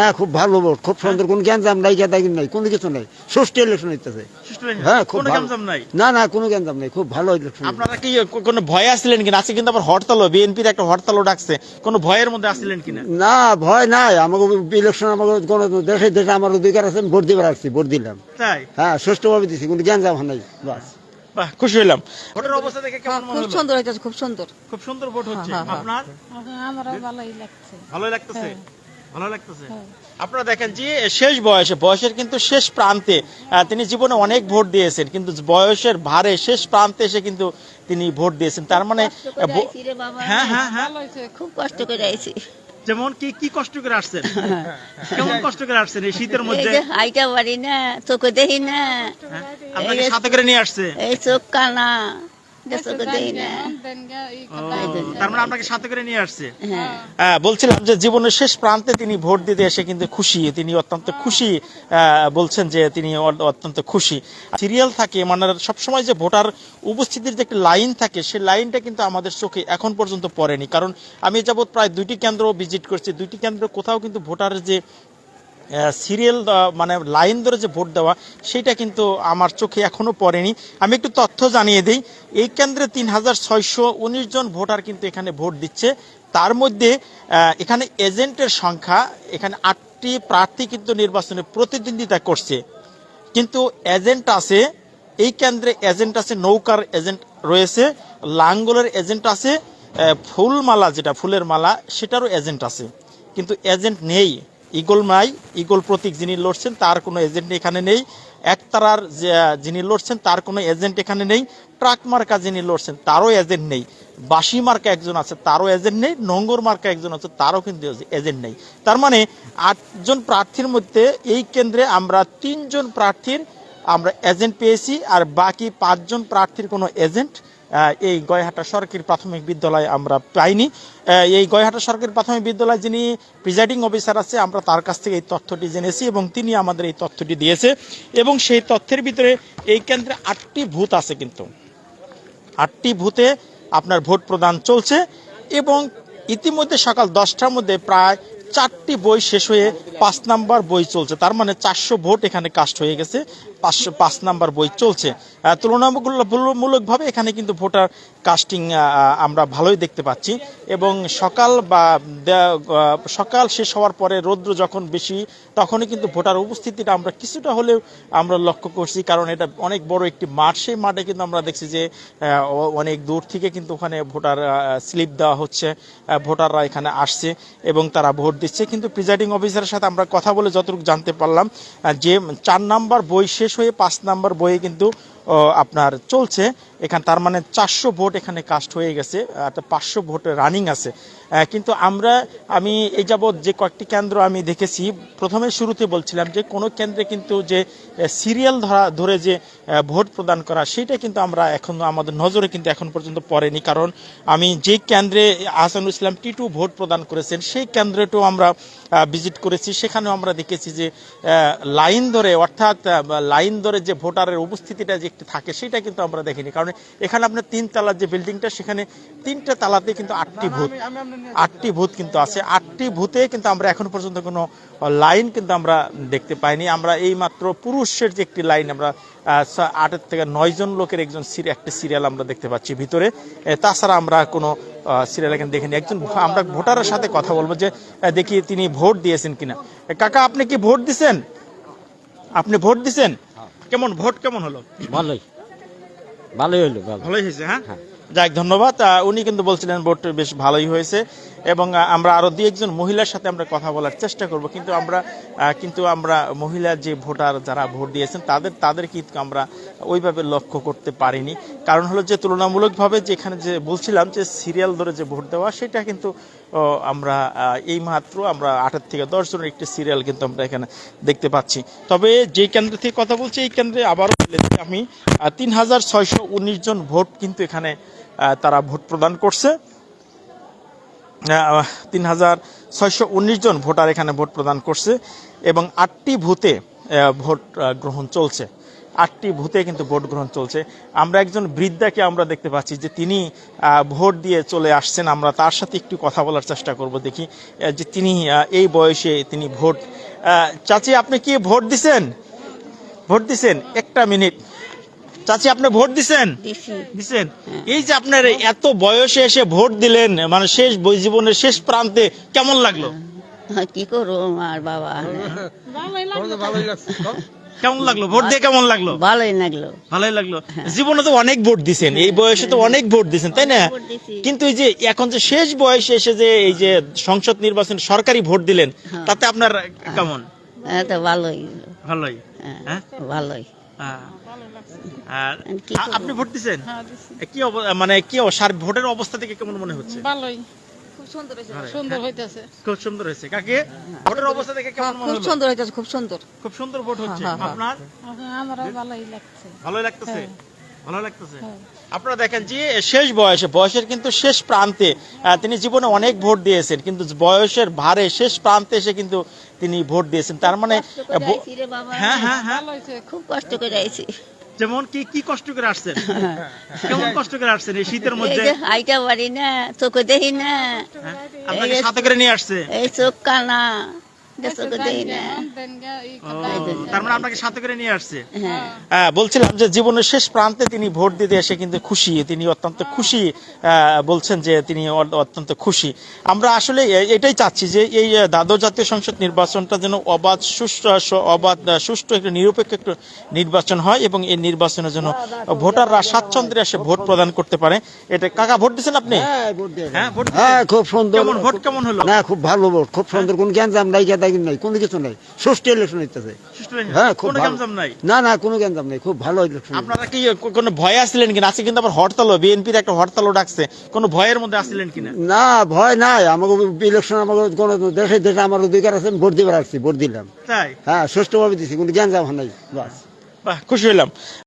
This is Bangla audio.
না খুব ভালো ভোট খুব সুন্দর কোন গ্যাঞ্জাম নাই গেদাগি নাই কোনো কিছু নাই। সুষ্ঠু ইলেকশন হইতেছে। হ্যাঁ খুব না না কোনো গ্যাঞ্জাম নাই খুব ভালো ইলেকশন আপনারা কি কোনো ভয়ে আসছিলেন কিনা? আজকে কিন্তু আবার হরতালও বিএনপির একটা হরতালও ডাকছে। কোনো ভয়ের মধ্যে আসছিলেন কিনা? না ভয় নাই। আমাকে ইলেকশন আমাকে কোনো দেশে দেশে আমার অধিকার আছে ভোট দিবার আসছি ভোট দিলাম। তাই? হ্যাঁ সুষ্ঠুভাবে দিছি কোনো গ্যাঞ্জাম নাই বাস। বাহ খুশি হইলাম। ভোটের অবস্থা দেখে কেমন মনে খুব সুন্দর হইতেছে খুব সুন্দর। খুব সুন্দর ভোট হচ্ছে। হ্যাঁ, হ্যাঁ। আপনার? আমারও ভালোই লাগছে। ভালো লাগতেছে? ভালো লাগতেছে? আপনারা দেখেন যে শেষ বয়সে বয়সের কিন্তু শেষ প্রান্তে তিনি জীবনে অনেক ভোট দিয়েছেন কিন্তু বয়সের ভারে শেষ প্রান্তে এসে কিন্তু তিনি ভোট দিয়েছেন। তার মানে হ্যাঁ হ্যাঁ হ্যাঁ। খুব কষ্ট করে আইছি। যেমন কি কি কষ্ট করে আসছেন? কেমন কষ্ট করে আসছেন এই শীতের মধ্যে? হাইটা বাড়ি না চোখে দেখি না। হ্যাঁ? আপনাকে সাথে করে নিয়ে আসছে? এই চোখ কানা। তার মানে আপনাকে সাথে করে নিয়ে আসছে? হ্যাঁ। হ্যাঁ, বলছিলাম যে জীবনের শেষ প্রান্তে তিনি ভোট দিতে এসে কিন্তু খুশি। তিনি অত্যন্ত খুশি বলছেন যে তিনি অত্যন্ত খুশি। সিরিয়াল থাকে মানে সবসময় যে ভোটার উপস্থিতির যে একটা লাইন থাকে সেই লাইনটা কিন্তু আমাদের চোখে এখন পর্যন্ত পড়েনি। কারণ আমি যাবৎ প্রায় দুইটি কেন্দ্র ভিজিট করছি। দুইটি কেন্দ্র কোথাও কিন্তু ভোটারের যে সিরিয়াল মানে লাইন ধরে যে ভোট দেওয়া, সেটা কিন্তু আমার চোখে এখনও পড়েনি। আমি একটু তথ্য জানিয়ে দিই। এই কেন্দ্রে তিন হাজার ছয়শো উনিশ জন ভোটার কিন্তু এখানে ভোট দিচ্ছে। তার মধ্যে এখানে এজেন্টের সংখ্যা, এখানে আটটি প্রার্থী কিন্তু নির্বাচনে প্রতিদ্বন্দ্বিতা করছে। কিন্তু এজেন্ট আছে, এই কেন্দ্রে এজেন্ট আছে, নৌকার এজেন্ট রয়েছে, লাঙ্গলের এজেন্ট আছে ফুলমালা যেটা, ফুলের মালা, সেটারও এজেন্ট আছে। কিন্তু এজেন্ট নেই। ইগল নাই, ইগল প্রতীক যিনি লড়ছেন তার কোনো এজেন্ট এখানে নেই। একতারার যিনি লড়ছেন তার কোনো এজেন্ট এখানে নেই। ট্রাক মার্কা যিনি লড়ছেন তারও এজেন্ট নেই। বাসি মার্কা একজন আছে তারও এজেন্ট নেই। নোঙ্গর মার্কা একজন আছে তারও কিন্তু এজেন্ট নেই। তার মানে আটজন প্রার্থীর মধ্যে এই কেন্দ্রে আমরা তিনজন প্রার্থীর আমরা এজেন্ট পেয়েছি আর বাকি পাঁচজন প্রার্থীর কোনো এজেন্ট এই গয়হাটা সরকারি প্রাথমিক বিদ্যালয় আমরা পাইনি। এই গয়হাটা সরকারি প্রাথমিক বিদ্যালয় যিনি প্রিজাইডিং অফিসার আছে, আমরা তার কাছ থেকে এই তথ্যটি জেনেছি এবং তিনি আমাদের এই তথ্যটি দিয়েছে এবং সেই তথ্যের ভিতরে এই কেন্দ্রে আটটি ভূত আছে কিন্তু। আটটি ভূতে আপনার ভোট প্রদান চলছে এবং ইতিমধ্যে সকাল দশটার মধ্যে প্রায় চারটি বই শেষ হয়ে পাঁচ নাম্বার বই চলছে। তার মানে চারশো ভোট এখানে কাস্ট হয়ে গেছে। পাঁচশো পাঁচ নাম্বার বই চলছে। তুলনামূলকভাবে এখানে কিন্তু ভোটার কাস্টিং আমরা ভালোই দেখতে পাচ্ছি। এবং সকাল বা সকাল শেষ হওয়ার পরে রৌদ্র যখন বেশি, তখনই কিন্তু ভোটার উপস্থিতিটা আমরা কিছুটা হলেও আমরা লক্ষ্য করছি। কারণ এটা অনেক বড় একটি মাঠ। সেই মাঠে কিন্তু আমরা দেখছি যে অনেক দূর থেকে কিন্তু ওখানে ভোটার স্লিপ দেওয়া হচ্ছে ভোটাররা এখানে আসছে এবং তারা ভোট দিচ্ছে। কিন্তু প্রিজাইডিং অফিসারের সাথে আমরা কথা বলে যতটুকু জানতে পারলাম যে চার নাম্বার বই শেষ হয়ে পাঁচ নাম্বার বইয়ে কিন্তু আপনার চলছে। এখানে তার মানে চারশো ভোট এখানে কাস্ট হয়ে গেছে পাঁচশো ভোট রানিং আছে। কিন্তু আমরা, আমি এই যাবৎ যে কয়েকটি কেন্দ্র আমি দেখেছি, প্রথমে শুরুতে বলছিলাম যে কোনো কেন্দ্রে কিন্তু যে সিরিয়াল ধরা, ধরে যে ভোট প্রদান করা, সেটা কিন্তু আমরা এখন, আমাদের নজরে কিন্তু এখন পর্যন্ত পড়েনি। কারণ আমি যে কেন্দ্রে আহসানুল ইসলাম টিটু ভোট প্রদান করেছেন, সেই কেন্দ্রটাও আমরা ভিজিট করেছি। সেখানেও আমরা দেখেছি যে লাইন ধরে, অর্থাৎ লাইন ধরে যে ভোটারের উপস্থিতিটা যে একটি থাকে সেটা কিন্তু আমরা দেখিনি। কারণ এখানে আপনার তিন তালার যে বিল্ডিংটা সেখানে তিনটা তালাতে কিন্তু আটটি ভূত আটটি ভূত কিন্তু আছে। আটটি ভূতে কিন্তু আমরা এখন পর্যন্ত কোনো লাইন কিন্তু আমরা দেখতে পাইনি। আমরা এই মাত্র পুরুষের যে একটি লাইন আমরা আটের থেকে নয় জন লোকের একজন সিরি- একটি সিরিয়াল আমরা দেখতে পাচ্ছি ভিতরে। তাছাড়া আমরা কোনো সিরিয়াল এখানে দেখিনি। একজন আমরা ভোটারের সাথে কথা বলব যে দেখি তিনি ভোট দিয়েছেন কিনা। কাকা আপনি কি ভোট দিছেন? আপনি ভোট দিছেন? কেমন ভোট কেমন হলো? ভালোই। ভালোই হলো ভালো। ভালোই হয়েছে হ্যাঁ। যাক, ধন্যবাদ। উনি কিন্তু বলছিলেন ভোট বেশ ভালোই হয়েছে এবং আমরা আরও দুই একজন মহিলার সাথে আমরা কথা বলার চেষ্টা করব। কিন্তু আমরা কিন্তু আমরা মহিলা যে ভোটার যারা ভোট দিয়েছেন, তাদের তাদের কিন্তু আমরা ওইভাবে লক্ষ্য করতে পারিনি। কারণ হলো যে তুলনামূলকভাবে যেখানে যে বলছিলাম যে সিরিয়াল ধরে যে ভোট দেওয়া, সেটা কিন্তু আমরা এই মাত্র আমরা আটের থেকে দশ জনের একটি সিরিয়াল কিন্তু আমরা এখানে দেখতে পাচ্ছি। তবে যে কেন্দ্র থেকে কথা বলছি, এই কেন্দ্রে আবারও আমি তিন হাজার ছয়শো উনিশ জন ভোট কিন্তু এখানে তারা ভোট প্রদান করছে। তিন হাজার ছয়শো উনিশ জন ভোটার এখানে ভোট প্রদান করছে এবং আটটি ভূতে ভোট গ্রহণ চলছে। আটটি ভূতে কিন্তু ভোট গ্রহণ চলছে। আমরা একজন বৃদ্ধাকে আমরা দেখতে পাচ্ছি যে তিনি ভোট দিয়ে চলে আসছেন। আমরা তার সাথে একটু কথা বলার চেষ্টা করব দেখি যে তিনি এই বয়সে তিনি ভোট চাচি আপনি কি ভোট দিছেন? ভোট দিছেন। একটা মিনিট। চাচি আপনি ভোট দিছেন? দিছেন? এই যে আপনার এত বয়সে এসে ভোট দিলেন মানে শেষ বই- জীবনের শেষ প্রান্তে কেমন লাগল? হ্যাঁ, কি করব আর বাবা? কেমন লাগল? ভোট দিয়ে কেমন লাগল? ভালোই লাগল। ভালোই লাগল। জীবনে তো অনেক ভোট দিছেন এই বয়সে তো অনেক ভোট দিছেন তাই না? কিন্তু এই যে এখন যে শেষ বয়সে এসে যে এই যে সংসদ নির্বাচন সরকারি ভোট দিলেন তাতে আপনার কেমন? হ্যাঁ তো ভালোই। ভালোই। হ্যাঁ, হ্যাঁ? ভালোই। হ্যাঁ। আর? আপনি ভোট দিছেন? হ্যাঁ কি মানে কি সার ভোটের অবস্থা থেকে কেমন মনে হচ্ছে? ভালোই। খুব সুন্দর হয়েছে। সুন্দর হইতেছে। খুব সুন্দর হয়েছে। কাকে? ভোটের অবস্থা দেখে কেমন খুব সুন্দর হয়েছে খুব সুন্দর। খুব সুন্দর ভোট হচ্ছে। আপনার? ভালোই লাগছে। ভালো লাগতেছে? হ্যাঁ। ভালো লাগতেছে? আপনারা দেখেন যে শেষ বয়সে বয়সের কিন্তু শেষ প্রান্তে তিনি জীবনে অনেক ভোট দিয়েছেন কিন্তু বয়সের ভারে শেষ প্রান্তে এসে কিন্তু তিনি ভোট দিয়েছেন। তার মানে হ্যাঁ হ্যাঁ হ্যাঁ। খুব কষ্ট করে আইছি। যেমন কি কি কষ্ট করে আসছেন? কেমন কষ্ট করে আসছেন এই শীতের মধ্যে? আইটা পারি না চোখে দেখি না। হ্যাঁ? আপনাকে সাথে করে নিয়ে আসছে? এই চোখ কানা চোখে দেখি না। তার মানে আপনাকে সাথে করে নিয়ে আসছে? হ্যাঁ। হ্যাঁ, বলছিলাম যে জীবনের শেষ প্রান্তে তিনি ভোট দিতে এসে কিন্তু খুশি। তিনি অত্যন্ত খুশি বলছেন যে তিনি অত্যন্ত খুশি। আমরা আসলে এটাই চাচ্ছি যে এই দ্বাদশ জাতীয় সংসদ নির্বাচনটা যেন অবাধ সুষ্ঠু অবাধ সুষ্ঠু একটু নিরপেক্ষ একটু নির্বাচন হয় এবং এই নির্বাচনের জন্য ভোটাররা স্বাচ্ছন্দ্যে এসে ভোট প্রদান করতে পারে। এটা কাকা ভোট দিচ্ছেন আপনি? হ্যাঁ ভোট দিয়ে হ্যাঁ, হ্যাঁ? খুব সুন্দর। ভোট কেমন হলো? না খুব ভালো ভোট খুব সুন্দর। কোন গ্যাঞ্জাম নাই নাই কোনো কিছু নাই। সুষ্ঠু ইলেকশন হইতেছে হ্যাঁ খুব কোনো ভালো। গ্যাঞ্জাম নাই? না না কোনো গ্যাঞ্জাম নাই খুব ভালো ইলেকশন আপনারা কি কোনো ভয়ে আসছিলেন কিনা? আজকে কিন্তু আবার হরতালও বিএনপির একটা হরতালও ডাকছে। কোনো ভয়ের মধ্যে আসছিলেন কিনা? না ভয় নাই। আমাকে ইলেকশন আমাকে কোনো দেশে দেশে আমার অধিকার আছে ভোট দিবার আসছি ভোট দিলাম। তাই? হ্যাঁ সুষ্ঠুভাবে দিছি কোনো গ্যাঞ্জাম নাই বাস। বাহ খুশি হলাম